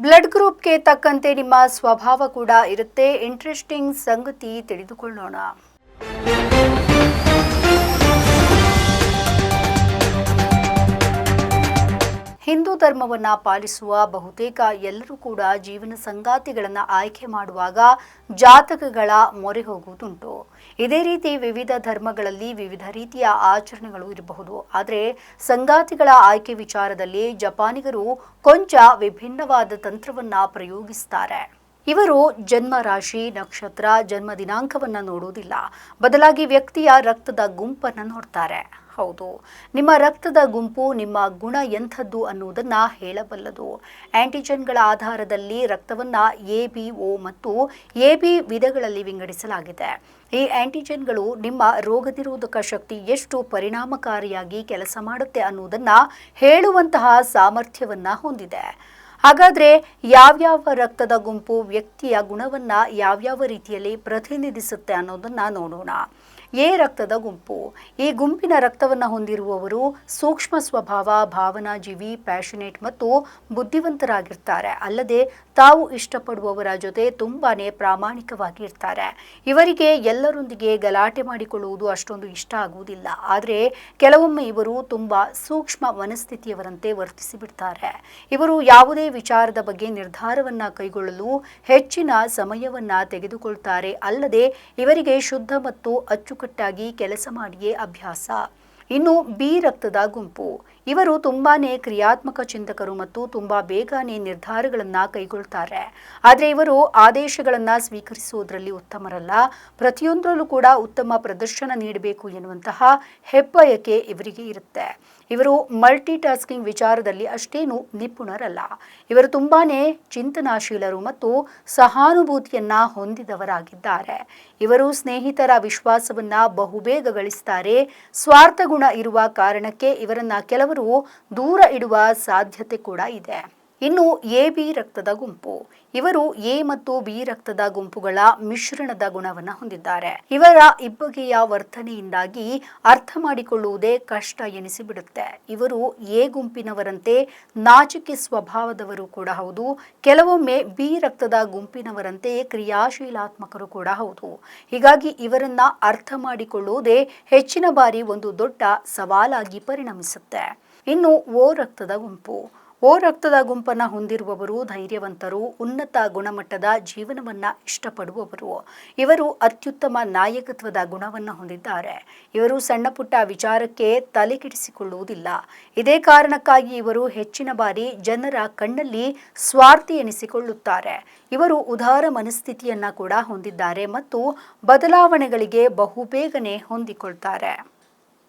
Blood ಗ್ರೂಪ್ಗೆ ತಕ್ಕಂತೆ ನಿಮ್ಮ ಸ್ವಭಾವ ಕೂಡ ಇರುತ್ತೆ. ಇಂಟ್ರೆಸ್ಟಿಂಗ್ ಸಂಗತಿ ತಿಳಿದುಕೊಳ್ಳೋಣ. ಹಿಂದೂ ಧರ್ಮವನ್ನು ಪಾಲಿಸುವ ಬಹುತೇಕ ಎಲ್ಲರೂ ಕೂಡ ಜೀವನ ಸಂಗಾತಿಗಳನ್ನು ಆಯ್ಕೆ ಮಾಡುವಾಗ ಜಾತಕಗಳ ಮೊರೆ ಹೋಗುವುದುಂಟು. ಇದೇ ರೀತಿ ವಿವಿಧ ಧರ್ಮಗಳಲ್ಲಿ ವಿವಿಧ ರೀತಿಯ ಆಚರಣೆಗಳು ಇರಬಹುದು. ಆದರೆ ಸಂಗಾತಿಗಳ ಆಯ್ಕೆ ವಿಚಾರದಲ್ಲಿ ಜಪಾನಿಗರು ಕೊಂಚ ವಿಭಿನ್ನವಾದ ತಂತ್ರವನ್ನ ಪ್ರಯೋಗಿಸ್ತಾರೆ. ಇವರು ಜನ್ಮ ರಾಶಿ, ನಕ್ಷತ್ರ, ಜನ್ಮ ದಿನಾಂಕವನ್ನು ನೋಡುವುದಿಲ್ಲ. ಬದಲಾಗಿ ವ್ಯಕ್ತಿಯ ರಕ್ತದ ಗುಂಪನ್ನು ನೋಡ್ತಾರೆ. ಹೌದು. ನಿಮ್ಮ ರಕ್ತದ ಗುಂಪು ನಿಮ್ಮ ಗುಣ ಎಂಥದ್ದು ಅನ್ನುವುದನ್ನ ಹೇಳಬಲ್ಲದು. ಆಂಟಿಜೆನ್ಗಳ ಆಧಾರದಲ್ಲಿ ರಕ್ತವನ್ನ ಎ ಬಿ ಒ ಮತ್ತು ಎ ಬಿ ವಿಧಗಳಲ್ಲಿ ವಿಂಗಡಿಸಲಾಗಿದೆ. ಈ ಆಂಟಿಜೆನ್ಗಳು ನಿಮ್ಮ ರೋಗ ನಿರೋಧಕ ಶಕ್ತಿ ಎಷ್ಟು ಪರಿಣಾಮಕಾರಿಯಾಗಿ ಕೆಲಸ ಮಾಡುತ್ತೆ ಅನ್ನುವುದನ್ನ ಹೇಳುವಂತಹ ಸಾಮರ್ಥ್ಯವನ್ನ ಹೊಂದಿದೆ. ಹಾಗಾದ್ರೆ ಯಾವ್ಯಾವ ರಕ್ತದ ಗುಂಪು ವ್ಯಕ್ತಿಯ ಗುಣವನ್ನ ಯಾವ್ಯಾವ ರೀತಿಯಲ್ಲಿ ಪ್ರತಿನಿಧಿಸುತ್ತೆ ಅನ್ನೋದನ್ನು ನೋಡೋಣ. ಎ ರಕ್ತದ ಗುಂಪು. ಈ ಗುಂಪಿನ ರಕ್ತವನ್ನು ಹೊಂದಿರುವವರು ಸೂಕ್ಷ್ಮ ಸ್ವಭಾವ, ಭಾವನಾಜೀವಿ ಪ್ಯಾಷನೇಟ್ ಮತ್ತು ಬುದ್ಧಿವಂತರಾಗಿರ್ತಾರೆ. ಅಲ್ಲದೆ ತಾವು ಇಷ್ಟಪಡುವವರ ಜೊತೆ ತುಂಬಾನೇ ಪ್ರಾಮಾಣಿಕವಾಗಿ ಇರ್ತಾರೆ. ಇವರಿಗೆ ಎಲ್ಲರೊಂದಿಗೆ ಗಲಾಟೆ ಮಾಡಿಕೊಳ್ಳುವುದು ಅಷ್ಟೊಂದು ಇಷ್ಟ ಆಗುವುದಿಲ್ಲ. ಆದರೆ ಕೆಲವೊಮ್ಮೆ ಇವರು ತುಂಬಾ ಸೂಕ್ಷ್ಮ ಮನಸ್ಥಿತಿಯವರಂತೆ ವರ್ತಿಸಿಬಿಡ್ತಾರೆ. ಇವರು ಯಾವುದೇ ವಿಚಾರದ ಬಗ್ಗೆ ನಿರ್ಧಾರವನ್ನ ಕೈಗೊಳ್ಳಲು ಹೆಚ್ಚಿನ ಸಮಯವನ್ನ ತೆಗೆದುಕೊಳ್ತಾರೆ. ಅಲ್ಲದೆ ಇವರಿಗೆ ಶುದ್ಧ ಮತ್ತು ಅಚ್ಚುಕಟ್ಟಾಗಿ ಕೆಲಸ ಮಾಡಿಯೇ ಅಭ್ಯಾಸ ಇನ್ನು ಬಿ ರಕ್ತದ ಗುಂಪು. ಇವರು ತುಂಬಾನೇ ಕ್ರಿಯಾತ್ಮಕ ಚಿಂತಕರು ಮತ್ತು ತುಂಬಾ ಬೇಗನೆ ನಿರ್ಧಾರಗಳನ್ನ ಕೈಗೊಳ್ತಾರೆ. ಆದರೆ ಇವರು ಆದೇಶಗಳನ್ನ ಸ್ವೀಕರಿಸುವುದರಲ್ಲಿ ಉತ್ತಮರಲ್ಲ. ಪ್ರತಿಯೊಂದರಲ್ಲೂ ಕೂಡ ಉತ್ತಮ ಪ್ರದರ್ಶನ ನೀಡಬೇಕು ಎನ್ನುವಂತಹ ಹೆಬ್ಬಯಕೆ ಇವರಿಗೆ ಇರುತ್ತೆ. ಇವರು ಮಲ್ಟಿ ಟಾಸ್ಕಿಂಗ್ ವಿಚಾರದಲ್ಲಿ ಅಷ್ಟೇನು ನಿಪುಣರಲ್ಲ. ಇವರು ತುಂಬಾನೇ ಚಿಂತನಾಶೀಲರು ಮತ್ತು ಸಹಾನುಭೂತಿಯನ್ನ ಹೊಂದಿದವರಾಗಿದ್ದಾರೆ. ಇವರು ಸ್ನೇಹಿತರ ವಿಶ್ವಾಸವನ್ನ ಬಹುಬೇಗ ಗಳಿಸ್ತಾರೆ ಸ್ವಾರ್ಥ ಗುಣ ಇರುವ ಕಾರಣಕ್ಕೆ ಇವರನ್ನ ಕೆಲವರು ದೂರ ಇಡುವ ಸಾಧ್ಯತೆ ಕೂಡ ಇದೆ. ಇನ್ನು ಎ ಬಿ ರಕ್ತದ ಗುಂಪು. ಇವರು ಎ ಮತ್ತು ಬಿ ರಕ್ತದ ಗುಂಪುಗಳ ಮಿಶ್ರಣದ ಗುಣವನ್ನು ಹೊಂದಿದ್ದಾರೆ. ಇವರ ಇಬ್ಬಗೆಯ ವರ್ತನೆಯಿಂದಾಗಿ ಅರ್ಥ ಮಾಡಿಕೊಳ್ಳುವುದೇ ಕಷ್ಟ ಎನಿಸಿಬಿಡುತ್ತೆ. ಇವರು ಎ ಗುಂಪಿನವರಂತೆ ನಾಚಿಕೆ ಸ್ವಭಾವದವರು ಕೂಡ ಹೌದು. ಕೆಲವೊಮ್ಮೆ ಬಿ ರಕ್ತದ ಗುಂಪಿನವರಂತೆ ಕ್ರಿಯಾಶೀಲಾತ್ಮಕರು ಕೂಡ ಹೌದು. ಹೀಗಾಗಿ ಇವರನ್ನ ಅರ್ಥ ಮಾಡಿಕೊಳ್ಳುವುದೇ ಹೆಚ್ಚಿನ ಬಾರಿ ಒಂದು ದೊಡ್ಡ ಸವಾಲಾಗಿ ಪರಿಣಮಿಸುತ್ತೆ. ಇನ್ನು ಓ ರಕ್ತದ ಗುಂಪು. ಓ ರಕ್ತದ ಗುಂಪನ್ನು ಹೊಂದಿರುವವರು ಧೈರ್ಯವಂತರು, ಉನ್ನತ ಗುಣಮಟ್ಟದ ಜೀವನವನ್ನು ಇಷ್ಟಪಡುವವರು. ಇವರು ಅತ್ಯುತ್ತಮ ನಾಯಕತ್ವದ ಗುಣವನ್ನು ಹೊಂದಿದ್ದಾರೆ. ಇವರು ಸಣ್ಣ ಪುಟ್ಟ ವಿಚಾರಕ್ಕೆ ತಲೆಕೆಡಿಸಿಕೊಳ್ಳುವುದಿಲ್ಲ ಇದೇ ಕಾರಣಕ್ಕಾಗಿ ಇವರು ಹೆಚ್ಚಿನ ಬಾರಿ ಜನರ ಕಣ್ಣಲ್ಲಿ ಸ್ವಾರ್ಥಿ ಎನಿಸಿಕೊಳ್ಳುತ್ತಾರೆ. ಇವರು ಉದಾರ ಮನಸ್ಥಿತಿಯನ್ನು ಕೂಡ ಹೊಂದಿದ್ದಾರೆ ಮತ್ತು ಬದಲಾವಣೆಗಳಿಗೆ ಬಹುಬೇಗನೆ ಹೊಂದಿಕೊಳ್ತಾರೆ.